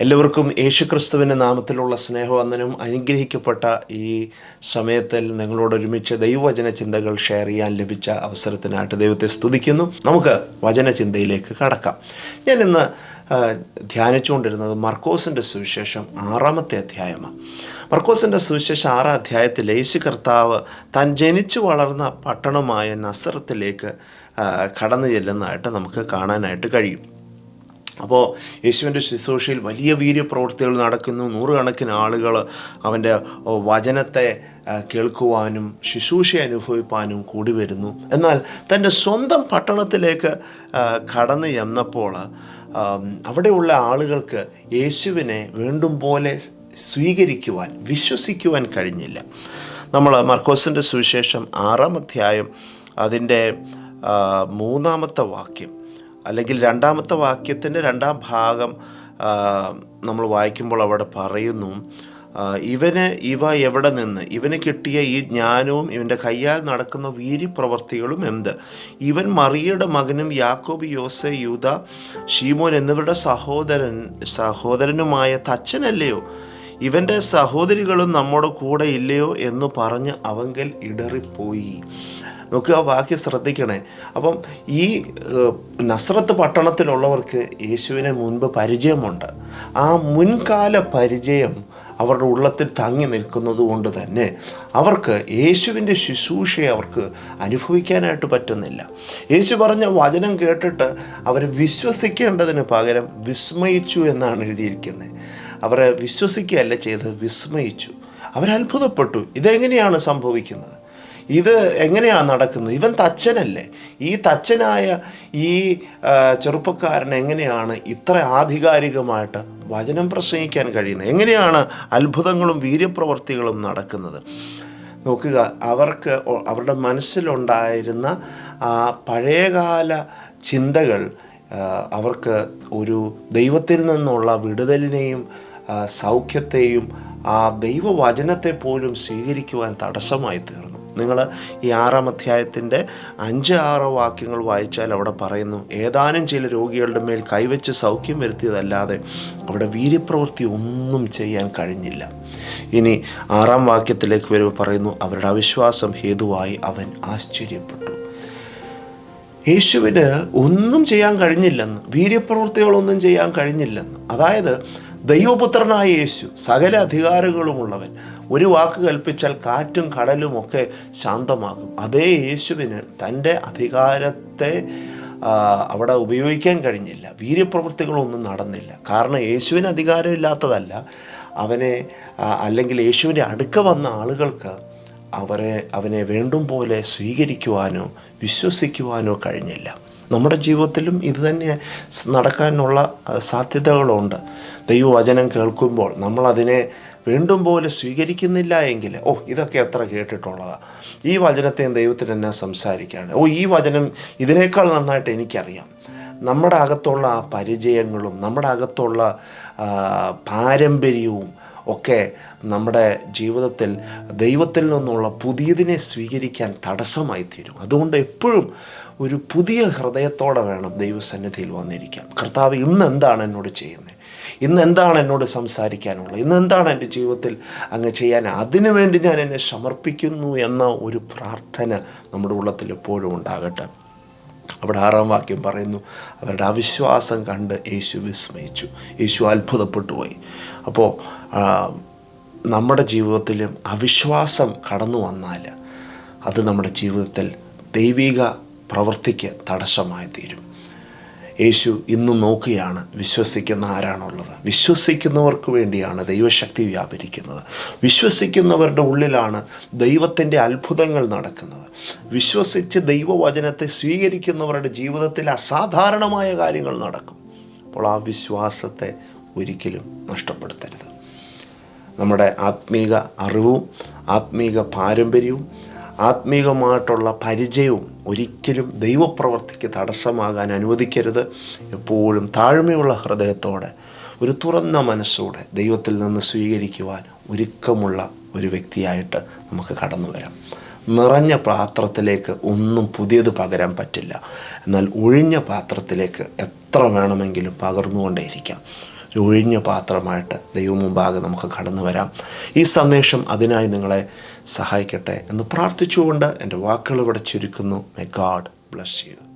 എല്ലാവർക്കും യേശുക്രിസ്തുവിന്റെ നാമത്തിലുള്ള സ്നേഹവന്ദനം. അനുഗ്രഹിക്കപ്പെട്ട ഈ സമയത്തിൽ നിങ്ങളോടൊരുമിച്ച് ദൈവവചന ചിന്തകൾ ഷെയർ ചെയ്യാൻ ലഭിച്ച അവസരത്തിനായിട്ട് ദൈവത്തെ സ്തുതിക്കുന്നു. നമുക്ക് വചന ചിന്തയിലേക്ക് കടക്കാം. ഞാൻ ഇന്ന് ധ്യാനിച്ചുകൊണ്ടിരുന്നത് മർക്കോസിന്റെ സുവിശേഷം ആറാമത്തെ അധ്യായമാണ്. മർക്കോസിന്റെ സുവിശേഷം ആറാം അധ്യായത്തിൽ യേശു കർത്താവ് താൻ ജനിച്ചു വളർന്ന പട്ടണമായ നസറത്തിലേക്ക് കടന്നു ചെല്ലുന്നതായിട്ട് നമുക്ക് കാണാനായിട്ട് കഴിയും. അപ്പോൾ യേശുവിന്റെ ശുശ്രൂഷയിൽ വലിയ വീര്യ പ്രവൃത്തികൾ നടക്കുന്നു. നൂറുകണക്കിന് ആളുകൾ അവന്റെ വചനത്തെ കേൾക്കുവാനും ശുശ്രൂഷ അനുഭവിപ്പാനും കൂടി വരുന്നു. എന്നാൽ തന്റെ സ്വന്തം പട്ടണത്തിലേക്ക് കടന്നു ചെന്നപ്പോൾ അവിടെയുള്ള ആളുകൾക്ക് യേശുവിനെ വീണ്ടും പോലെ സ്വീകരിക്കുവാൻ വിശ്വസിക്കുവാൻ കഴിഞ്ഞില്ല. നമ്മൾ മർക്കോസിന്റെ സുവിശേഷം ആറാം അധ്യായം അതിന്റെ മൂന്നാമത്തെ വാക്യം അല്ലെങ്കിൽ രണ്ടാമത്തെ വാക്യത്തിന്റെ രണ്ടാം ഭാഗം നമ്മൾ വായിക്കുമ്പോൾ അവിടെ പറയുന്നു ഇവന് ഇവ എവിടെ നിന്ന്? ഇവന് കിട്ടിയ ഈ ജ്ഞാനവും ഇവന്റെ കയ്യാൽ നടക്കുന്ന വീര്യപ്രവർത്തികളും എന്ത്? ഇവൻ മറിയയുടെ മകനും യാക്കോബ് യോസെ യൂത ഷീമോൻ എന്നിവരുടെ സഹോദരൻ സഹോദരനുമായ തച്ചനല്ലയോ? ഇവന്റെ സഹോദരികളും നമ്മുടെ കൂടെ ഇല്ലയോ? എന്ന് പറഞ്ഞ് അവങ്കൽ ഇടറിപ്പോയി. നോക്കുക ആ വാക്യം ശ്രദ്ധിക്കണേ. അപ്പം ഈ നസ്രത്ത് പട്ടണത്തിലുള്ളവർക്ക് യേശുവിനെ മുൻപ് പരിചയമുണ്ട്. ആ മുൻകാല പരിചയം അവരുടെ ഉള്ളത്തിൽ തങ്ങി നിൽക്കുന്നത് കൊണ്ട് തന്നെ അവർക്ക് യേശുവിന്റെ ശുശ്രൂഷയെ അവർക്ക് അനുഭവിക്കാനായിട്ട് പറ്റുന്നില്ല. യേശു പറഞ്ഞ വചനം കേട്ടിട്ട് അവർ വിശ്വസിക്കേണ്ടതിന് പകരം വിസ്മയിച്ചു എന്നാണ് എഴുതിയിരിക്കുന്നത്. അവരെ വിശ്വസിക്കുകയല്ല ചെയ്ത് വിസ്മയിച്ചു. അവരത്ഭുതപ്പെട്ടു ഇതെങ്ങനെയാണ് സംഭവിക്കുന്നത്? ഇത് എങ്ങനെയാണ് നടക്കുന്നത്? ഇവൻ തച്ചനല്ലേ? ഈ തച്ചനായ ഈ ചെറുപ്പക്കാരൻ എങ്ങനെയാണ് ഇത്ര ആധികാരികമായിട്ട് വചനം പ്രസംഗിക്കാൻ കഴിയുന്നത്? എങ്ങനെയാണ് അത്ഭുതങ്ങളും വീര്യപ്രവർത്തികളും നടക്കുന്നത്? നോക്കുക അവർക്ക് അവരുടെ മനസ്സിലുണ്ടായിരുന്ന ആ പഴയകാല ചിന്തകൾ അവർക്ക് ഒരു ദൈവത്തിൽ നിന്നുള്ള വിടുതലിനെയും സൗഖ്യത്തെയും ആ ദൈവവചനത്തെ പോലും സ്വീകരിക്കുവാൻ തടസ്സമായി തീർന്നു. നിങ്ങൾ ഈ ആറാം അധ്യായത്തിന്റെ അഞ്ച് ആറ് വാക്യങ്ങൾ വായിച്ചാൽ അവിടെ പറയുന്നു ഏതാനും ചില രോഗികളുടെ മേൽ കൈവച്ച് സൗഖ്യം വരുത്തിയതല്ലാതെ അവിടെ വീര്യപ്രവൃത്തി ഒന്നും ചെയ്യാൻ കഴിഞ്ഞില്ല. ഇനി ആറാം വാക്യത്തിലേക്ക് വരുമ്പോൾ പറയുന്നു അവരുടെ അവിശ്വാസം ഹേതുവായി അവൻ ആശ്ചര്യപ്പെട്ടു. യേശുവിന് ഒന്നും ചെയ്യാൻ കഴിഞ്ഞില്ലെന്ന് വീര്യപ്രവൃത്തികളൊന്നും ചെയ്യാൻ കഴിഞ്ഞില്ലെന്ന്. അതായത് ദൈവപുത്രനായ യേശു സകല അധികാരങ്ങളുമുള്ളവൻ ഒരു വാക്ക് കൽപ്പിച്ചാൽ കാറ്റും കടലും ഒക്കെ ശാന്തമാകും. അതേ യേശുവിന് തന്റെ അധികാരത്തെ അവിടെ ഉപയോഗിക്കാൻ കഴിഞ്ഞില്ല. വീര്യപ്രവൃത്തികളൊന്നും നടന്നില്ല. കാരണം യേശുവിന് അധികാരമില്ലാത്തതല്ല. അവനെ അല്ലെങ്കിൽ യേശുവിന്റെ അടുക്ക വന്ന ആളുകൾക്ക് അവരെ അവനെ വേണ്ടും പോലെ സ്വീകരിക്കുവാനോ വിശ്വസിക്കുവാനോ കഴിഞ്ഞില്ല. നമ്മുടെ ജീവിതത്തിലും ഇത് തന്നെ നടക്കാനുള്ള സാധ്യതകളുണ്ട്. ദൈവവചനം കേൾക്കുമ്പോൾ നമ്മളതിനെ വീണ്ടും പോലെ സ്വീകരിക്കുന്നില്ല എങ്കിൽ ഓ ഇതൊക്കെ എത്ര കേട്ടിട്ടുള്ളതാണ് ഈ വചനത്തെ ദൈവത്തിന് എന്നെ സംസാരിക്കുകയാണ് ഓ ഈ വചനം ഇതിനേക്കാൾ നന്നായിട്ട് എനിക്കറിയാം. നമ്മുടെ അകത്തുള്ള ആ പരിചയങ്ങളും നമ്മുടെ അകത്തുള്ള പാരമ്പര്യവും ഒക്കെ നമ്മുടെ ജീവിതത്തിൽ ദൈവത്തിൽ നിന്നുള്ള പുതിയതിനെ സ്വീകരിക്കാൻ തടസ്സമായി തീരും അതുകൊണ്ട് എപ്പോഴും ഒരു പുതിയ ഹൃദയത്തോടെ വേണം ദൈവസന്നിധിയിൽ വന്നിരിക്കാൻ. കർത്താവ് ഇന്ന് എന്താണ് എന്നോട് ചെയ്യുന്നത് ഇന്ന് എന്താണ് എന്നോട് സംസാരിക്കാനുള്ളത്? ഇന്ന് എന്താണ് എന്റെ ജീവിതത്തിൽ അങ്ങ് ചെയ്യാൻ? അതിനു വേണ്ടി ഞാൻ എന്നെ സമർപ്പിക്കുന്നു എന്ന ഒരു പ്രാർത്ഥന നമ്മുടെ ഉള്ളത്തിൽ എപ്പോഴും ഉണ്ടാകട്ടെ. അവിടെ ആറാം വാക്യം പറയുന്നു അവരുടെ അവിശ്വാസം കണ്ട് യേശു വിസ്മയിച്ചു. യേശു അത്ഭുതപ്പെട്ടു പോയി അപ്പോൾ നമ്മുടെ ജീവിതത്തിലും അവിശ്വാസം കടന്നു വന്നാൽ അത് നമ്മുടെ ജീവിതത്തിൽ ദൈവിക പ്രവൃത്തിക്ക് തടസ്സമായി തീരും. യേശു ഇന്നും നോക്കുകയാണ് വിശ്വസിക്കുന്ന ആരാണുള്ളത്? വിശ്വസിക്കുന്നവർക്ക് വേണ്ടിയാണ് ദൈവശക്തി വ്യാപരിക്കുന്നത്. വിശ്വസിക്കുന്നവരുടെ ഉള്ളിലാണ് ദൈവത്തിന്റെ അത്ഭുതങ്ങൾ നടക്കുന്നത്. വിശ്വസിച്ച് ദൈവവചനത്തെ സ്വീകരിക്കുന്നവരുടെ ജീവിതത്തിൽ അസാധാരണമായ കാര്യങ്ങൾ നടക്കും. അപ്പോൾ ആ വിശ്വാസത്തെ ഒരിക്കലും നഷ്ടപ്പെടുത്തരുത്. നമ്മുടെ ആത്മീക അറിവും ആത്മീക പാരമ്പര്യവും ആത്മീകമായിട്ടുള്ള പരിചയവും ഒരിക്കലും ദൈവപ്രവർത്തിക്ക് തടസ്സമാകാൻ അനുവദിക്കരുത്. എപ്പോഴും താഴ്മയുള്ള ഹൃദയത്തോടെ ഒരു തുറന്ന മനസ്സോടെ ദൈവത്തിൽ നിന്ന് സ്വീകരിക്കുവാൻ ഒരുക്കമുള്ള ഒരു വ്യക്തിയായിട്ട് നമുക്ക് കടന്നു വരാം. നിറഞ്ഞ പാത്രത്തിലേക്ക് ഒന്നും പുതിയത് പകരാൻ പറ്റില്ല. എന്നാൽ ഒഴിഞ്ഞ പാത്രത്തിലേക്ക് എത്ര വേണമെങ്കിലും പകർന്നുകൊണ്ടേയിരിക്കാം. ഒരു ഒഴിഞ്ഞ പാത്രമായിട്ട് ദൈവം മുമ്പാകെ നമുക്ക് കടന്നു വരാം. ഈ സന്ദേശം അതിനായി നിങ്ങളെ സഹായിക്കട്ടെ എന്ന് പ്രാർത്ഥിച്ചുകൊണ്ട് എന്റെ വാക്കുകൾ ഇവിടെ ചുരുക്കുന്നു. മെ ഗാഡ് ബ്ലസ് യു